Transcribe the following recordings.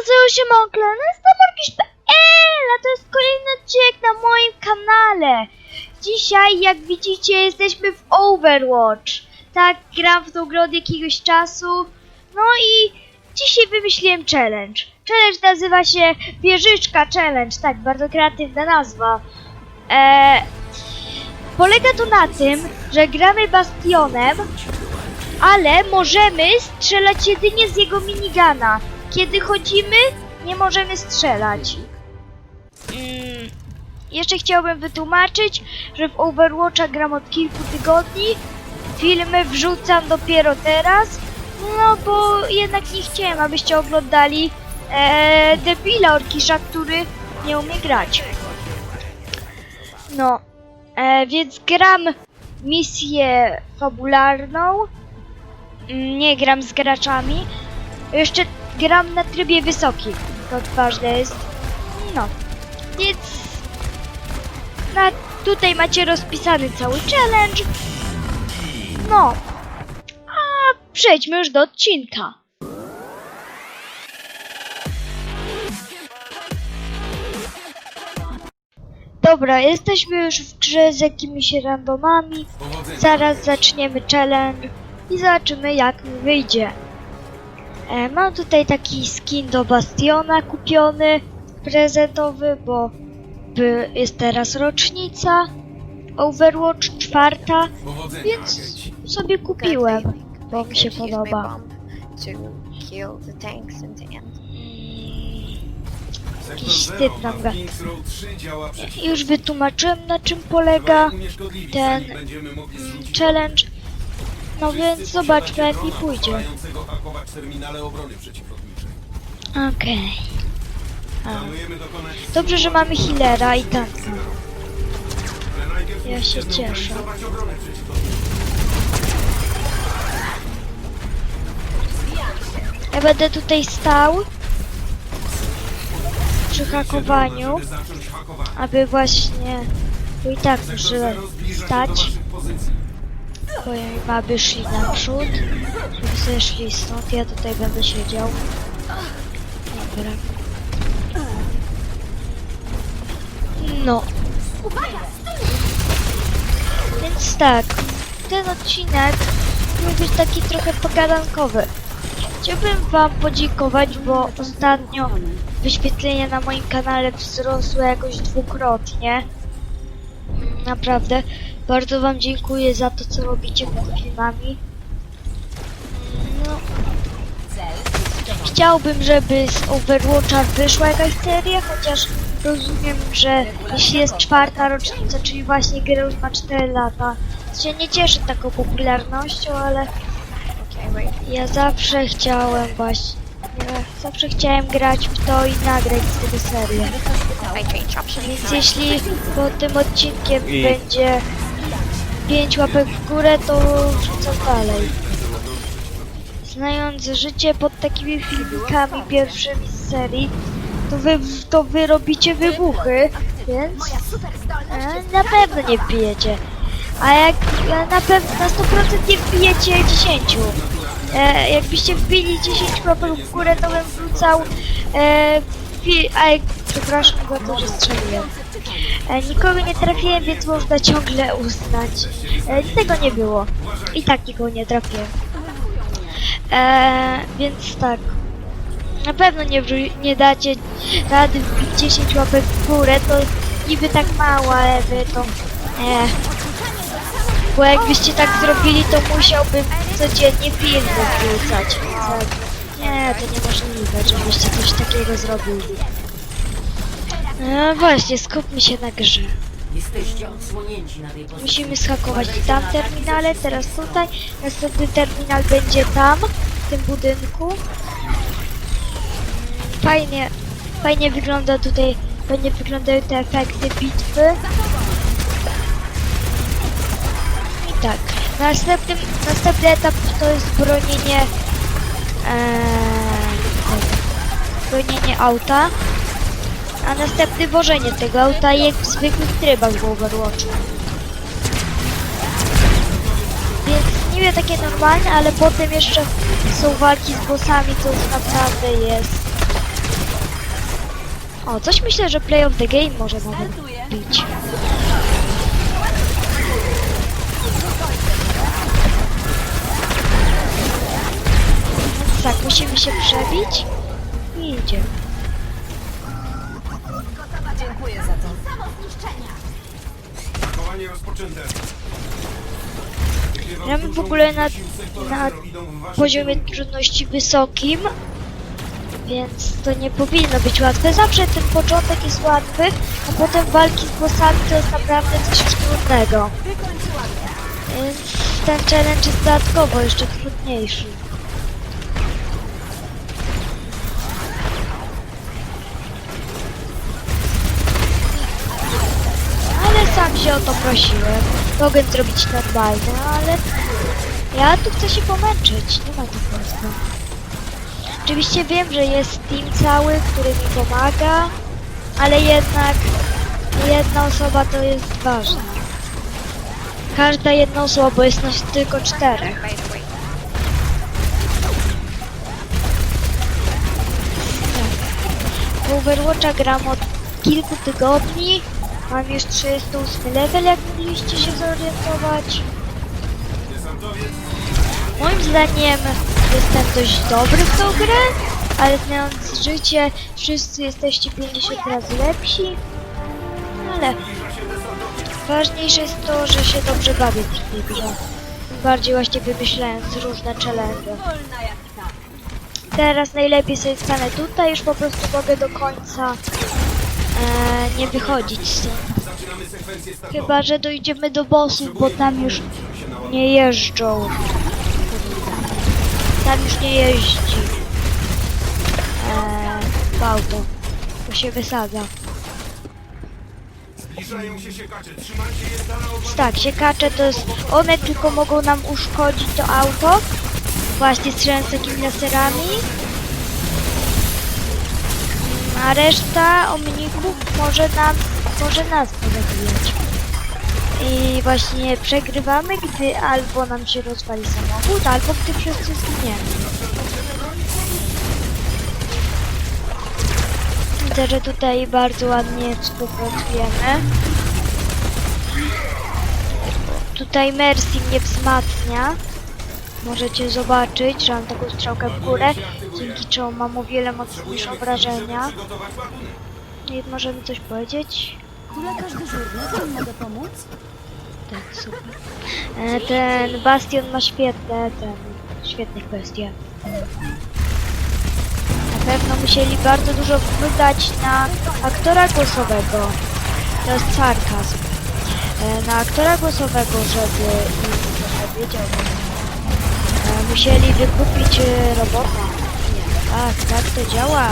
nazywa się Monklen, jestem Morkisz.pl, a to jest kolejny odcinek na moim kanale. Dzisiaj, jak widzicie, jesteśmy w Overwatch. Tak, gram w tą grę od jakiegoś czasu. No i dzisiaj wymyśliłem challenge. Challenge nazywa się Wieżyczka Challenge, tak, bardzo kreatywna nazwa. Eee, polega to na tym, że gramy Bastionem, ale możemy strzelać jedynie z jego minigana. Kiedy chodzimy, nie możemy strzelać. Mm, jeszcze chciałbym wytłumaczyć, że w Overwatcha gram od kilku tygodni. Filmy wrzucam dopiero teraz. No bo jednak nie chciałem, abyście oglądali e, debila Orkisza, który nie umie grać. No, e, więc gram misję fabularną. Mm, Nie gram z graczami. Jeszcze gram na trybie wysokim. To ważne jest. No, więc na, tutaj macie rozpisany cały challenge. No, a przejdźmy już do odcinka. Dobra, jesteśmy już w grze z jakimiś randomami. Zaraz zaczniemy challenge i zobaczymy jak mi wyjdzie. E, mam tutaj taki skin do Bastiona kupiony, prezentowy, bo by, jest teraz rocznica Overwatch czwarta, więc sobie kupiłem, bo mi się podoba. Jakiś typ nam ga- Już wytłumaczyłem na czym polega ten challenge, no więc zobaczmy jak mi pójdzie. Okej. A. Dobrze, że mamy healera i tanka. Ja się cieszę. Ja będę tutaj stał przy hakowaniu, aby właśnie, bo i tak muszę stać, bo aby szli naprzód, żeby szli stąd, ja tutaj będę siedział. Dobra. No. Więc tak, ten odcinek miał być taki trochę pogadankowy. Chciałbym wam podziękować, bo ostatnio wyświetlenia na moim kanale wzrosły jakoś dwukrotnie. Naprawdę. Bardzo wam dziękuję za to, co robicie pod filmami. No. Chciałbym, żeby z Overwatcha wyszła jakaś seria, chociaż rozumiem, że jeśli jest czwarta rocznica, czyli właśnie gra już ma 4 lata, to się nie cieszę taką popularnością, ale ja zawsze chciałem właśnie, ja zawsze chciałem grać w to i nagrać z tego serię. I. Więc jeśli pod tym odcinkiem będzie 5 łapek w górę, to wrzucam dalej. Znając życie pod takimi filmikami pierwszymi z serii, to wy, to wy robicie wybuchy, więc e, na pewno nie wbijecie. A jak na pewno na 100% nie wbijecie 10. E, jakbyście wbili 10 łapek w górę, to bym wrzucał e, a jak, przepraszam, bo to, że strzeliłem. E, nikogo nie trafiłem, więc można ciągle uznać. E, tego nie było. I tak nikogo nie trafiłem. E, więc tak. Na pewno nie, nie dacie rady wbić 10 łapek w górę, to niby tak mało, ale wy to... Nie. Bo jakbyście tak zrobili, to musiałbym codziennie filmy wrzucać. Co- Nie, to niemożliwe, żebyście coś takiego zrobili. No właśnie, skupmy się na grze. Jesteście odsłonięci na tej pozycji. Musimy schakować tam terminale, teraz tutaj. Następny terminal będzie tam, w tym budynku. Fajnie, fajnie wygląda tutaj, fajnie wyglądają te efekty bitwy. I tak, następnym, następny etap to jest bronienie, ee, bronienie auta. A następny wożenie tego auta jak w zwykłych trybach w Overwatchu. Więc niby takie normalne, ale potem jeszcze są walki z bossami, to już naprawdę jest O, coś myślę, że Play of the Game może nawet być. Tak, musimy się przebić i idziemy. Działanie rozpoczęte. Gramy w ogóle na, na poziomie trudności wysokim, więc to nie powinno być łatwe. Zawsze ten początek jest łatwy, a potem walki z bossami to jest naprawdę coś trudnego. Więc ten challenge jest dodatkowo jeszcze trudniejszy. Sam się o to prosiłem. Mogę zrobić normalne, ale ja tu chcę się pomęczyć. Nie ma tak łatwo. Oczywiście wiem, że jest team cały, który mi pomaga, ale jednak jedna osoba to jest ważna. Każda jedna osoba, bo jest nas tylko czterech. Way. W Overwatcha gram od kilku tygodni. Mam już 38 level, jak mogliście się zorientować. Moim zdaniem jestem dość dobry w tą grę, ale znając życie, wszyscy jesteście 50 razy lepsi. Ale ważniejsze jest to, że się dobrze bawię w tej grze. Bardziej właśnie wymyślając różne challenge. Teraz najlepiej sobie stanę tutaj, już po prostu mogę do końca e, nie wychodzić stąd. Chyba, że dojdziemy do bossów, bo tam już nie jeżdżą. Tam już nie jeździ. Eee, auto. To się wysadza. Zbliżają się siekacze. Trzymajcie je z dala od Tak, siekacze to jest... One tylko mogą nam uszkodzić to auto. Właśnie strzelając takimi laserami. A reszta omników może nam... może nas pozabijać. I właśnie przegrywamy, gdy albo nam się rozwali samochód, albo gdy wszyscy zginiemy. Widzę, że tutaj bardzo ładnie współpracujemy. Tutaj Mercy mnie wzmacnia. Możecie zobaczyć, że mam taką strzałkę w górę, dzięki czemu mam o wiele mocniejsze obrażenia. I możemy coś powiedzieć? Tu lekarz dyżurny, czym mogę pomóc? Tak, super. E, ten Bastion ma świetne, ten, świetne kwestie. Na pewno musieli bardzo dużo wydać na aktora głosowego. To jest sarkazm. E, na aktora głosowego, żeby im wiedział. E, musieli wykupić e, robota. Tak, tak to działa.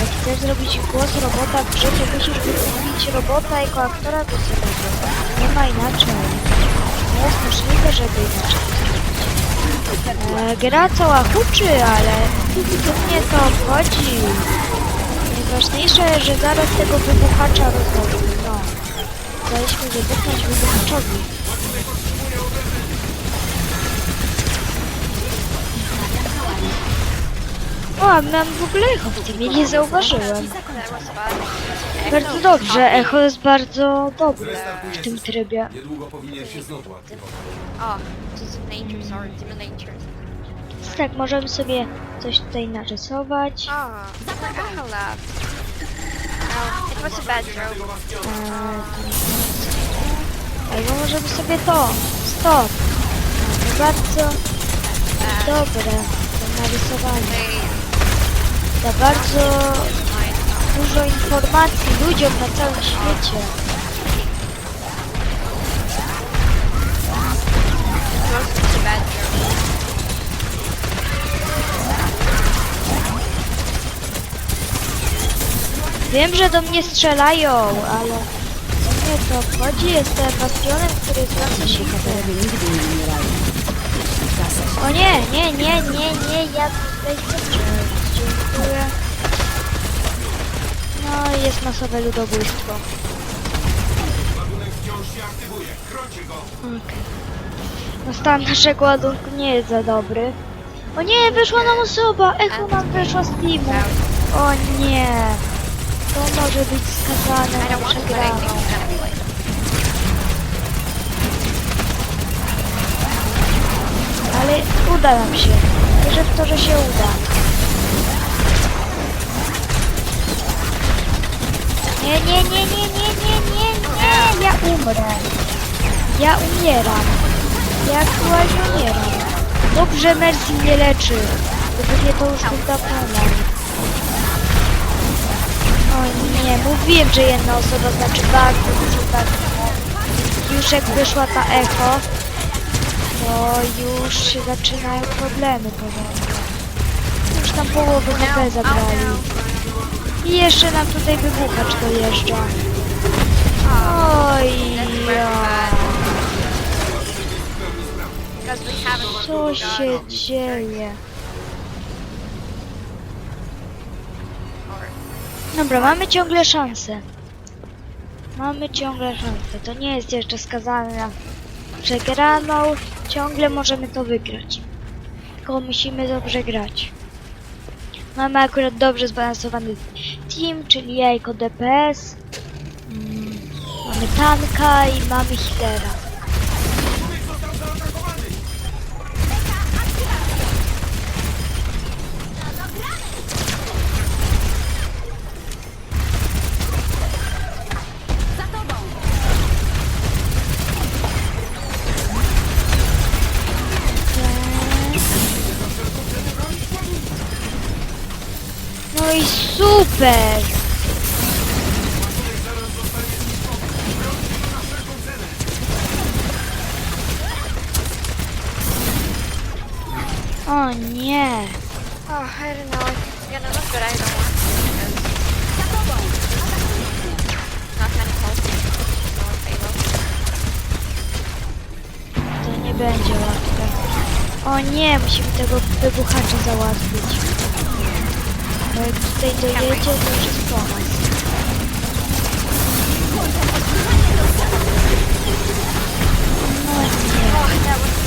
Jak chcesz zrobić głos robota w grze, musisz wykupić robota jako aktora głosowego. Nie ma inaczej. Nie jest możliwe, żeby inaczej. E, gra cała huczy, ale to mnie to obchodzi. Najważniejsze, że zaraz tego wybuchacza rozwalimy. No. Daliśmy wybuchnąć wybuchaczowi. O, mam w ogóle echo w tym, nie zauważyłem. Bardzo dobrze, echo jest bardzo dobre w tym trybie. Niedługo powinien się znowu. Tak, możemy sobie coś tutaj narysować. No, it was a bad joke. To nie jest- Albo możemy sobie to. Stop. To bardzo dobre to narysowanie. Da bardzo dużo informacji ludziom na całym świecie. Wiem, że do mnie strzelają, ale co mnie to obchodzi? Jestem bastionem, który zwraca się nie. O nie, nie, nie, nie, nie, ja tutaj No i jest masowe ludobójstwo. Okej. No stan naszego ładunku nie jest za dobry. O nie, wyszła nam osoba! Echo nam wyszła z teamu. O nie! To może być skazane na przegraną. Ale uda nam się. Wierzę w to, że się uda. Nie, nie, nie, nie, nie, nie, nie, nie. Ja umrę. Ja umieram. Ja aktualnie umieram. Dobrze, Mercy mnie leczy. Gdyby nie, to już bym umarł. O nie, mówiłem, że jedna osoba znaczy bardzo dużo tak. Już jak wyszła ta echo, to już się zaczynają problemy powoli. Już tam połowę HP zabrali. I jeszcze nam tutaj wybuchacz dojeżdża. Oj, Co się dzieje? Dobra, mamy ciągle szansę. Mamy ciągle szansę. To nie jest jeszcze skazane na przegraną. Ciągle możemy to wygrać. Tylko musimy dobrze grać. Mamy akurat dobrze zbalansowany team, czyli ja jako DPS. Mm, mamy tanka i mamy healera. Super! O nie! Oh, I don't know. It's gonna look good. I don't want to because not many close. No one. To nie będzie łatwe. O nie, musimy tego wybuchacza załatwić. Bo jak tutaj dojedzie, to już jest po nas. O nie. Oh, that was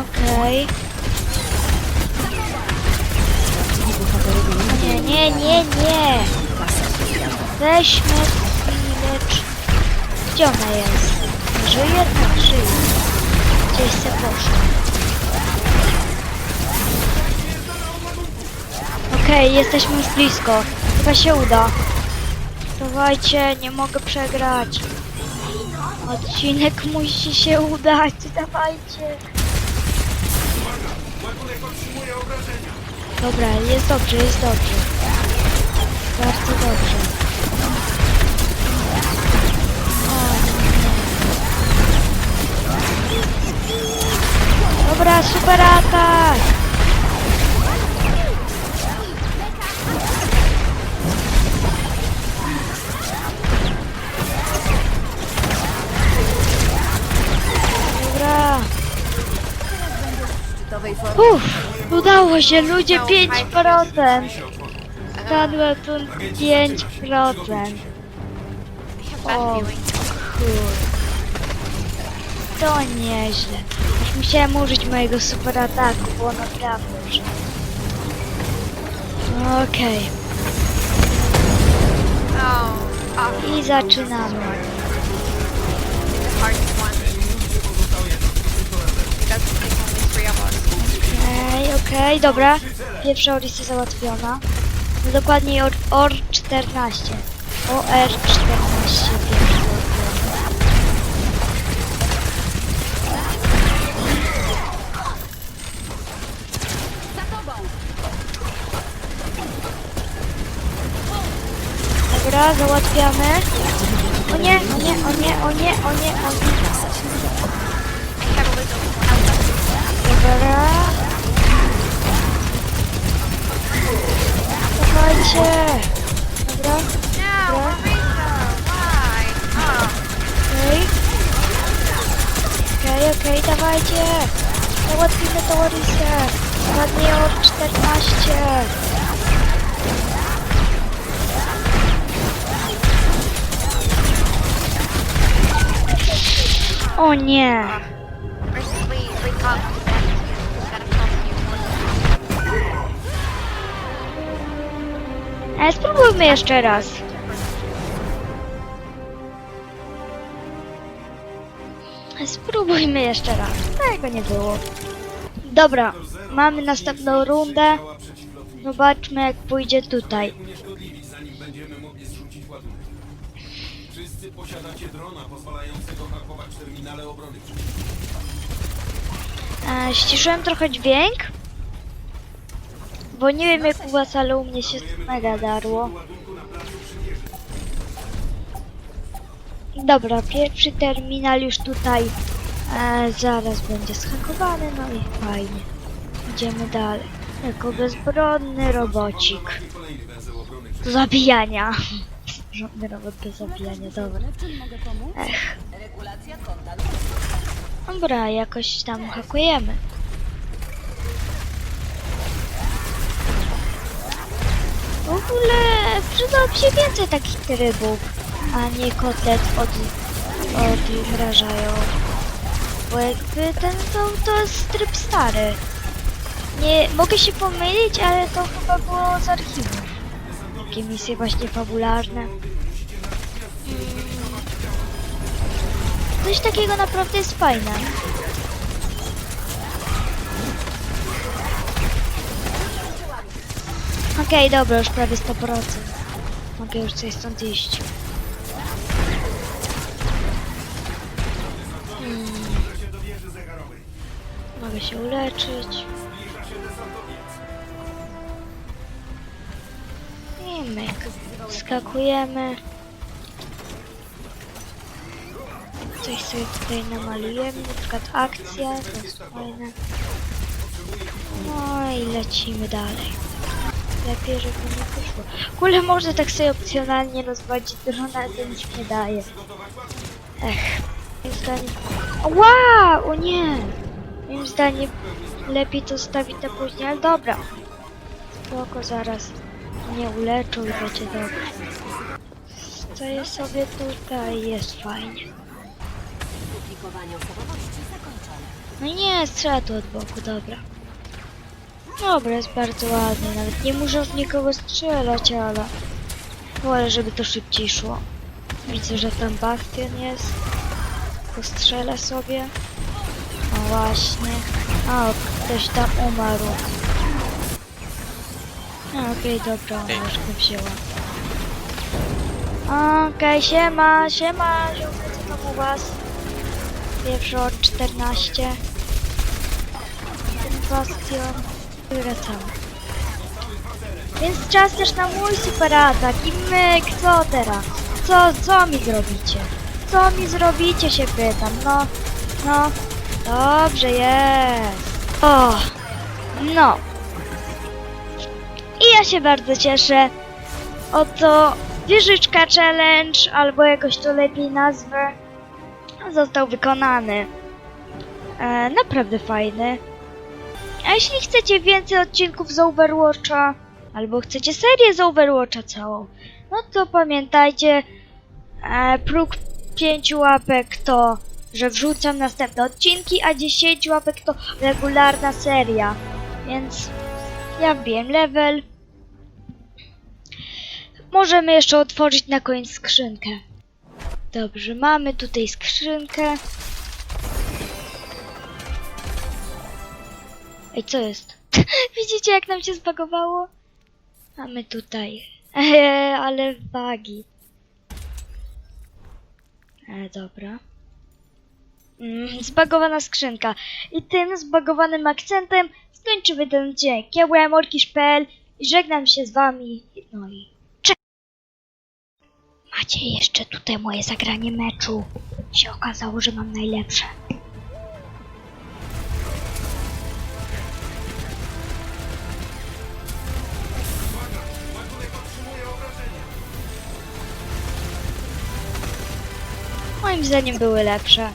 Okej. Nie, nie, nie, nie. Weźmy chwilę. Gdzie ona jest? Żyje? Tak, żyje. Gdzieś se poszła. Okej, jesteśmy już blisko. Chyba się uda. Dawajcie, nie mogę przegrać. Odcinek musi się udać, dawajcie. Dobra, jest dobrze, jest dobrze. Bardzo dobrze. Dobra, super atak! Dobra. Uff, udało się, ludzie 5%. Spadło tu 5%. I have to nieźle. Już musiałem użyć mojego super ataku, bo naprawdę już. Okej. Oh. I zaczynamy. It's a Okej, okej, dobra. Pierwsza Orisa załatwiona. No dokładniej OR-14. OR-14. Dobra, załatwiamy. O nie, o nie, o nie, o nie, o nie, o nie. Dobra. Dawajcie. Dobra, okej. Okej, okej, dawajcie. Załatwimy to. Ładnie od 14. O nie! Ale spróbujmy jeszcze raz. Spróbujmy jeszcze raz. Tego nie było. Dobra, mamy następną rundę. Zobaczmy jak pójdzie tutaj. Posiadacie drona pozwalającego hakować terminale obrony. E, ściszyłem trochę dźwięk. Bo nie wiem jak u was, ale u mnie się mega darło. Dobra, pierwszy terminal już tutaj e, zaraz będzie schakowany, no i fajnie. Idziemy dalej. Jako bezbronny robocik. Do zabijania. Żadny robot do zabijania, dobra. Pomóc? Dobra, jakoś tam hakujemy. W ogóle przydałoby się więcej takich trybów, a nie kotlet od, odmrażają. Bo jakby ten to, to jest tryb stary. Nie, mogę się pomylić, ale to chyba było z archiwum. Takie misje właśnie fabularne. Coś takiego naprawdę jest fajne. Okej, dobra, już prawie 100%. Mogę już coś stąd iść. Hmm. Mogę się uleczyć. Myk. Skakujemy. Coś sobie tutaj namalujemy, na przykład akcja, to jest fajne. No i lecimy dalej. Lepiej, żeby nie poszło. Kule można tak sobie opcjonalnie rozwalić drona, to nic nie daje. Ech. Moim zdaniem... Wow! O nie! Moim zdaniem lepiej to stawić na później, ale dobra. Spoko, zaraz mnie uleczą i będzie dobrze. Stoję sobie tutaj, jest fajnie. No nie, strzela tu od boku, dobra. Dobra, jest bardzo ładnie, nawet nie muszę w nikogo strzelać, ale... Wolę, żeby to szybciej szło. Widzę, że tam bastion jest. Postrzelę sobie. O właśnie. A, ktoś tam umarł. A, Okej, dobra, ona już go wzięła. Okej, siema, siema, ziomka, co tam u was? Pierwszy od 14. Ten bastion. Wracamy. Więc czas też na mój super atak i myk, co teraz? Co, co mi zrobicie? Co mi zrobicie się pytam, no, no, dobrze jest. O, no. Ja się bardzo cieszę. Oto wieżyczka challenge, albo jakoś to lepiej nazwę, został wykonany. E, naprawdę fajny. A jeśli chcecie więcej odcinków z Overwatcha, albo chcecie serię z Overwatcha całą, no to pamiętajcie, e, próg 5 łapek to, że wrzucam następne odcinki, a 10 łapek to regularna seria. Więc ja wbiłem level. Możemy jeszcze otworzyć na koniec skrzynkę. Dobrze, mamy tutaj skrzynkę. Ej, co jest? Widzicie, jak nam się zbagowało? Mamy tutaj. Eee, ale bagi. E, dobra. Mm, zbagowana skrzynka. I tym zbagowanym akcentem skończymy ten odcinek. Ja byłem Orkisz.pl i żegnam się z wami. No i! Macie jeszcze tutaj moje zagranie meczu. Się okazało, że mam najlepsze. Moim zdaniem były lepsze.